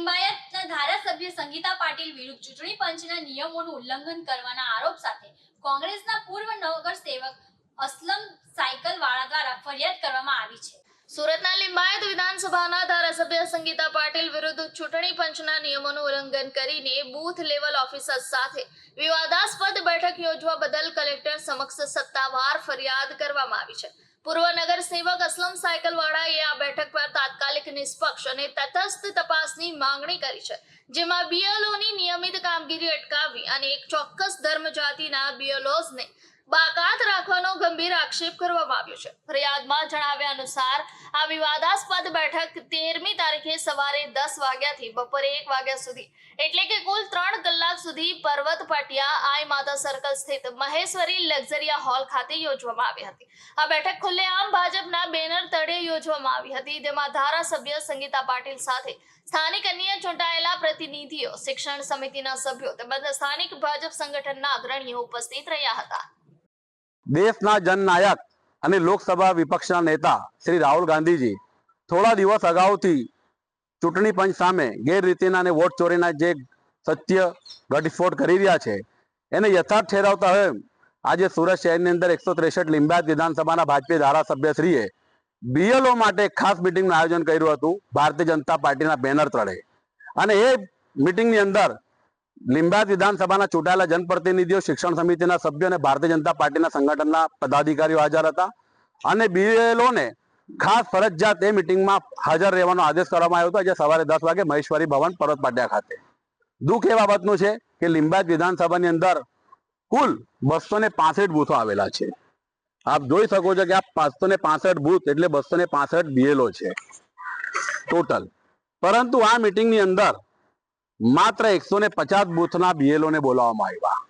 લિંબાયતના ધારાસભ્ય સંગીતા પાટીલ વિરુદ્ધ ચૂંટણી પંચના નિયમોનું ઉલ્લંઘન કરવાના આરોપ સાથે કોંગ્રેસના પૂર્વ નગર સેવક અસલમ સાયકલવાળા દ્વારા ફરિયાદ કરવામાં આવી છે. સુરતના લિંબાયત વિધાનસભાના ધારાસભ્ય સંગીતા પાટીલ વિરુદ્ધ ચૂંટણી પંચના નિયમોનું ઉલ્લંઘન કરીને બૂથ લેવલ ઓફિસર સાથે વિવાદાસ્પદ બેઠક યોજવા બદલ કલેક્ટર સમક્ષ સત્તાવાર ફરિયાદ કરવામાં આવી છે. પૂર્વ નગર સેવક અસલમ સાયકલવાળાએ આ બેઠક પર તાત્કાલિક નિષ્પક્ષ અને તટસ્થ તપાસની માંગણી કરી છે, જેમાં બીએલઓની નિયમિત કામગીરી અટકાવી અને એક ચોક્કસ ધર્મ જાતિના બીએલઓઝને બાકાત રાખવાનો ગંભીર આક્ષેપ કરવામાં આવ્યો છે. ફરિયાદમાં જણાવ્યા અનુસાર, આ વિવાદાસ્પદ બેઠક તેરમી તારીખે સવારે દસ વાગ્યાથી બપોરે એક વાગ્યા સુધી, એટલે કે કુલ ત્રણ કલાક સુધી પર્વત પાટિયા, આઈ માતા સર્કલ સ્થિત મહેશ્વરી લક્ઝરિયા હોલ ખાતે યોજવામાં આવી હતી. આ બેઠક ખુલ્લેઆમ ભાજપના બેનર તળે યોજવામાં આવી હતી તેમાં ધારાસભ્ય સંગીતા પાટીલ સાથે સ્થાનિક અન્ય ચૂંટાયેલા પ્રતિનિધિઓ, શિક્ષણ સમિતિના સભ્યો તેમજ સ્થાનિક ભાજપ સંગઠનના અગ્રણીઓ ઉપસ્થિત રહ્યા હતા. દેશના જનનાયક અને લોકસભા વિપક્ષના નેતા શ્રી રાહુલ ગાંધીજી થોડા દિવસ અગાઉથી ચૂંટણી પંચ સામે ગેરરીતિના અને વોટ ચોરીના જે સત્ય ઘટસ્ફોટ કરી રહ્યા છે, એને યથાર્થ ઠેરવતા હોય આજે સુરત શહેરની અંદર એકસો ત્રેસઠ લિંબાયત વિધાનસભાના ભાજપી ધારાસભ્યશ્રીએ બીએલઓ માટે ખાસ મિટિંગનું આયોજન કર્યું હતું ભારતીય જનતા પાર્ટીના બેનર તળે. અને એ મિટિંગની અંદર લિંબાયત વિધાનસભાના ચૂંટાયેલા જનપ્રતિનિધિઓ, શિક્ષણ સમિતિના સભ્યો અને ભારતીય જનતા પાર્ટીના સંગઠનના પદાધિકારીઓ હાજર હતા અને બીએલઓને ખાસ ફરજિયાત એ મિટિંગમાં હાજર રહેવાનો આદેશ કરવામાં આવ્યો હતો. આજે સવારે દસ વાગે મહેશ્વરી ભવન પર્વત પાટિયા ખાતે. દુઃખ એ બાબતનું છે કે લીંબાયત વિધાનસભાની અંદર કુલ બસો ને પાસઠ બૂથો આવેલા છે. આપ જોઈ શકો છો કે આ પાંચસો ને પાસઠ બૂથ એટલે બસો ને પાસઠ બીએલઓ છે ટોટલ. પરંતુ આ મિટિંગની અંદર માત્ર એકસો ને પચાસ બૂથના બીએલઓ ને બોલાવવામાં આવ્યા.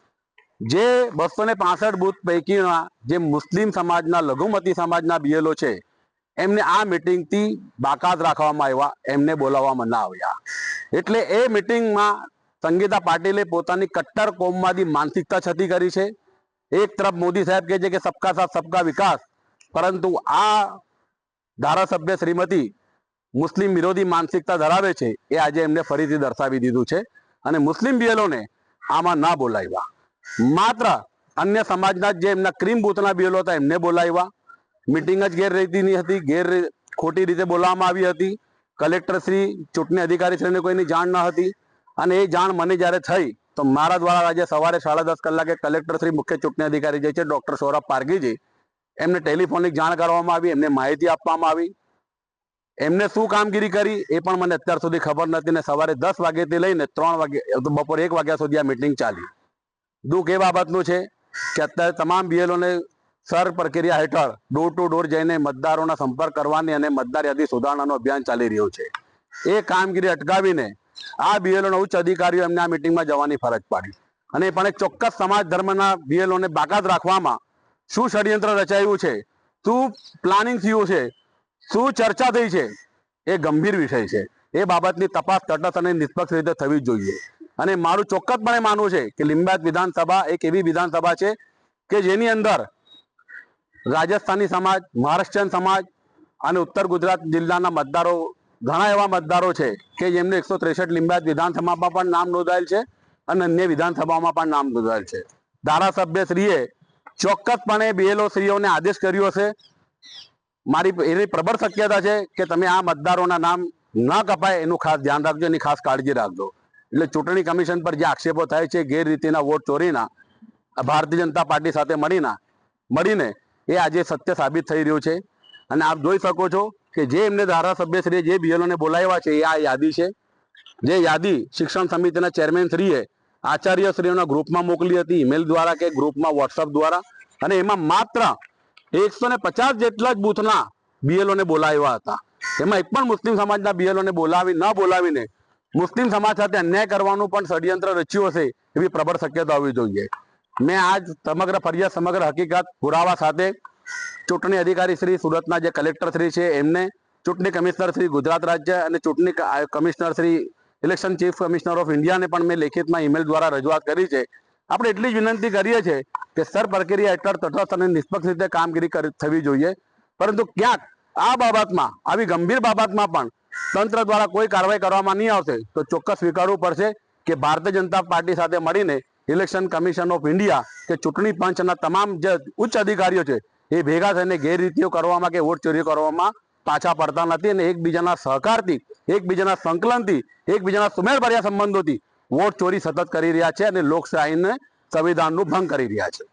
જે બસો ને પાસઠ બૂથ પૈકીના જે મુસ્લિમ સમાજના, લઘુમતી સમાજના બીએલઓ છે, એમને આ મિટિંગથી બાકાત રાખવામાં આવ્યા, એમને બોલાવવામાં ના આવ્યા. એટલે એ મિટિંગમાં સંગીતા પાટીલે પોતાની કટ્ટર કોમમાંથી માનસિકતા છતી કરી છે. એક તરફ મોદી સાહેબ કહે છે કે, સબકા સાથ, સબકા વિકાસ. પરંતુ આ ધારાસભ્ય શ્રીમતી મુસ્લિમ વિરોધી માનસિકતા ધરાવે છે, એ આજે એમને ફરીથી દર્શાવી દીધું છે. અને મુસ્લિમ બીએલોને આમાં ના બોલાવ્યા. માત્ર અન્ય સમાજના જે એમના ક્રીમ બૂથના બીએલો હતા, એમને બોલાવ્યા. મિટિંગ જ ગેરરીતિની હતી, ગેર ખોટી રીતે બોલાવવામાં આવી હતી. કલેક્ટરશ્રી ચૂંટણી અધિકારી શ્રીને કોઈની જાણ ન હતી. અને એ જાણ મને જ્યારે થઈ, તો મારા દ્વારા આજે સવારે સાડા દસ કલાકે કલેક્ટર શ્રી, મુખ્ય ચૂંટણી અધિકારી જે છે, ડૉક્ટર સૌરભ પારગીજી એમને ટેલિફોનિક જાણ કરવામાં આવી, એમને માહિતી આપવામાં આવી. એમને શું કામગીરી કરી એ પણ મને અત્યાર સુધી ખબર નથી ને સવારે દસ વાગ્યાથી લઈને ત્રણ વાગે બપોરે એક વાગ્યા સુધી આ મિટિંગ ચાલી. દુઃખ એ બાબતનું છે કે અત્યારે તમામ બીએલઓને સર પ્રક્રિયા હેઠળ ડોર ટુ ડોર જઈને મતદારોના સંપર્ક કરવાની અને મતદાર યાદી સુધારણાનું અભિયાન ચાલી રહ્યું છે. એ કામગીરી અટકાવીને આ બીએલઓના ઉચ્ચ અધિકારીઓ એમને આ મિટિંગમાં જવાની ફરજ પાડી. અને પણ એક ચોક્કસ સમાજ ધર્મના બીએલઓને બાકાત રાખવામાં શું ષડયંત્ર રચાયું છે, શું પ્લાનિંગ થયું છે શું ચર્ચા થઈ છે? એ ગંભીર વિષય છે. એ બાબતની તપાસ તટસ્થ અને નિષ્પક્ષ રીતે થવી જોઈએ. અને મારું ચોક્કસપણે માનવું છે કે લિંબાયત વિધાનસભા એક એવી વિધાનસભા છે કે જેની અંદર રાજસ્થાની સમાજ, મહારાષ્ટ્રીયન સમાજ અને ઉત્તર ગુજરાત જિલ્લાના મતદારો, ઘણા એવા મતદારો છે કે જેમને એકસો ત્રેસઠ લિંબાયત વિધાનસભામાં પણ નામ નોંધાયેલ છે અને અન્ય વિધાનસભામાં પણ નામ નોંધાયેલ છે. ધારાસભ્યશ્રીએ ચોક્કસપણે બીએલઓ શ્રીઓને આદેશ કર્યો હશે. મારી એની પ્રબળ શક્યતા છે કે તમે આ મતદારોના નામ ન કપાય એનું ખાસ ધ્યાન રાખજો, એની ખાસ કાળજી રાખજો. એટલે ચૂંટણી કમિશન પર જે આક્ષેપો થાય છે, ગેરરીતિના વોટ ચોરીના ભારતીય જનતા પાર્ટી સાથે મળીના, મળીને એ આજે સત્ય સાબિત થઈ રહ્યું છે. અને આપ જોઈ શકો છો કે જે એમને ધારાસભ્યશ્રીએ જે બીએલઓને બોલાવ્યા છે, એ આ યાદી છે. જે યાદી શિક્ષણ સમિતિના ચેરમેન શ્રીએ આચાર્યશ્રીઓના ગ્રુપમાં મોકલી હતી, ઈમેલ દ્વારા કે ગ્રુપમાં વોટ્સઅપ દ્વારા. અને એમાં માત્ર એકસો ને પચાસ જેટલા જ બૂથના બીએલઓને બોલાવ્યા હતા. એમાં એક પણ મુસ્લિમ સમાજના બીએલઓને બોલાવી, ન બોલાવીને મુસ્લિમ સમાજ સાથે અન્યાય કરવાનું પણ ષડયંત્ર રચ્યું હશે એવી પ્રબળ શક્યતા હોવી જોઈએ. મેં આજ સમગ્ર ફરિયાદ સમગ્ર હકીકત પુરાવા સાથે ચૂંટણી અધિકારી શ્રી સુરતના જે કલેક્ટર શ્રી છે, એમને ચૂંટણી કમિશનર શ્રી ગુજરાત રાજ્ય અને ચૂંટણી commissioner Shri, election chief commissioner of ઇન્ડિયાને પણ મેં લેખિતમાં ઈમેલ દ્વારા રજૂઆત કરી છે. આપણે એટલી જ વિનંતી કરીએ છીએ કે સર પ્રક્રિયા હેઠળ તટસ્થ અને નિષ્પક્ષ રીતે કામગીરી થવી જોઈએ. પરંતુ ક્યાંક આ બાબતમાં, આવી ગંભીર બાબતમાં પણ તંત્ર દ્વારા કોઈ કાર્યવાહી કરવામાં નહીં આવશે, તો ચોક્કસ સ્વીકારવું પડશે કે ભારતીય જનતા પાર્ટી સાથે મળીને ઇલેક્શન કમિશન ઓફ ઇન્ડિયા કે ચૂંટણી પંચના તમામ જે ઉચ્ચ અધિકારીઓ છે, એ ભેગા થઈને ગેરરીતિઓ કરવામાં કે વોટ ચોરી કરવામાં પાછા પડતા નથી અને એકબીજાના સહકારથી, એકબીજાના સંકલનથી, એકબીજાના સુમેળભર્યા સંબંધોથી વોટ ચોરી સતત કરી રહ્યા છે અને લોકશાહીને સંવિધાનનું ભંગ કરી રહ્યા છે.